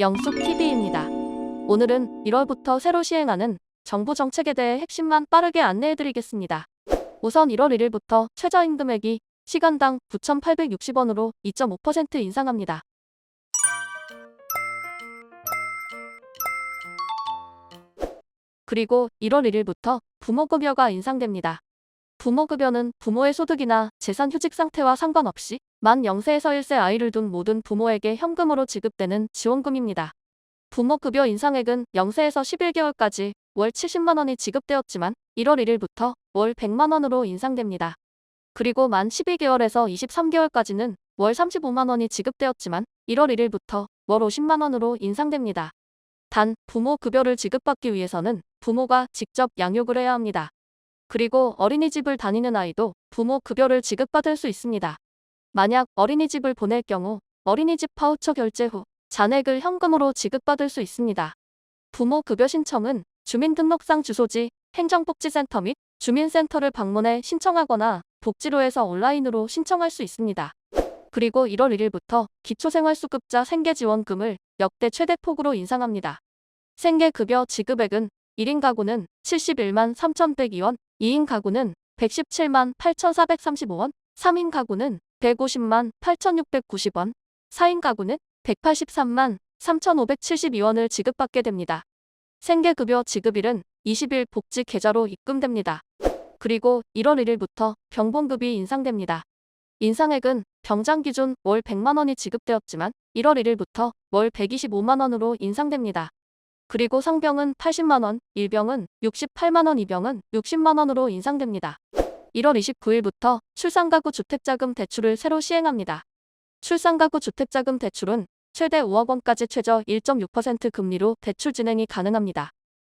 영숙TV입니다. 오늘은 1월부터 새로 시행하는 정부 정책에 대해 핵심만 빠르게 안내해드리겠습니다. 우선 1월 1일부터 최저임금액이 시간당 9,860원으로 2.5% 인상합니다. 그리고 1월 1일부터 부모급여가 인상됩니다. 부모급여는 부모의 소득이나 재산 휴직 상태와 상관없이 만 0세에서 1세 아이를 둔 모든 부모에게 현금으로 지급되는 지원금입니다. 부모급여 인상액은 0세에서 11개월까지 월 70만 원이 지급되었지만 1월 1일부터 월 100만 원으로 인상됩니다. 그리고 만 12개월에서 23개월까지는 월 35만 원이 지급되었지만 1월 1일부터 월 50만 원으로 인상됩니다. 단 부모 급여를 지급받기 위해서는 부모가 직접 양육을 해야 합니다. 그리고 어린이집을 다니는 아이도 부모 급여를 지급받을 수 있습니다. 만약 어린이집을 보낼 경우 어린이집 파우처 결제 후 잔액을 현금으로 지급받을 수 있습니다. 부모 급여 신청은 주민등록상 주소지 행정복지센터 및 주민센터를 방문해 신청하거나 복지로에서 온라인으로 신청할 수 있습니다. 그리고 1월 1일부터 기초생활수급자 생계지원금을 역대 최대 폭으로 인상합니다. 생계급여 지급액은 1인 가구는 71만 3,102원, 2인 가구는 117만 8,435원, 3인 가구는 150만 8,690원, 4인 가구는 183만 3,572원을 지급받게 됩니다. 생계급여 지급일은 20일 복지 계좌로 입금됩니다. 그리고 1월 1일부터 병본급이 인상됩니다. 인상액은 병장 기준 월 100만 원이 지급되었지만 1월 1일부터 월 125만 원으로 인상됩니다. 그리고 상병은 80만 원, 일병은 68만 원, 이병은 60만 원으로 인상됩니다. 1월 29일부터 출산가구 주택자금 대출을 새로 시행합니다. 출산가구 주택자금 대출은 최대 5억 원까지 최저 1.6% 금리로 대출 진행이 가능합니다.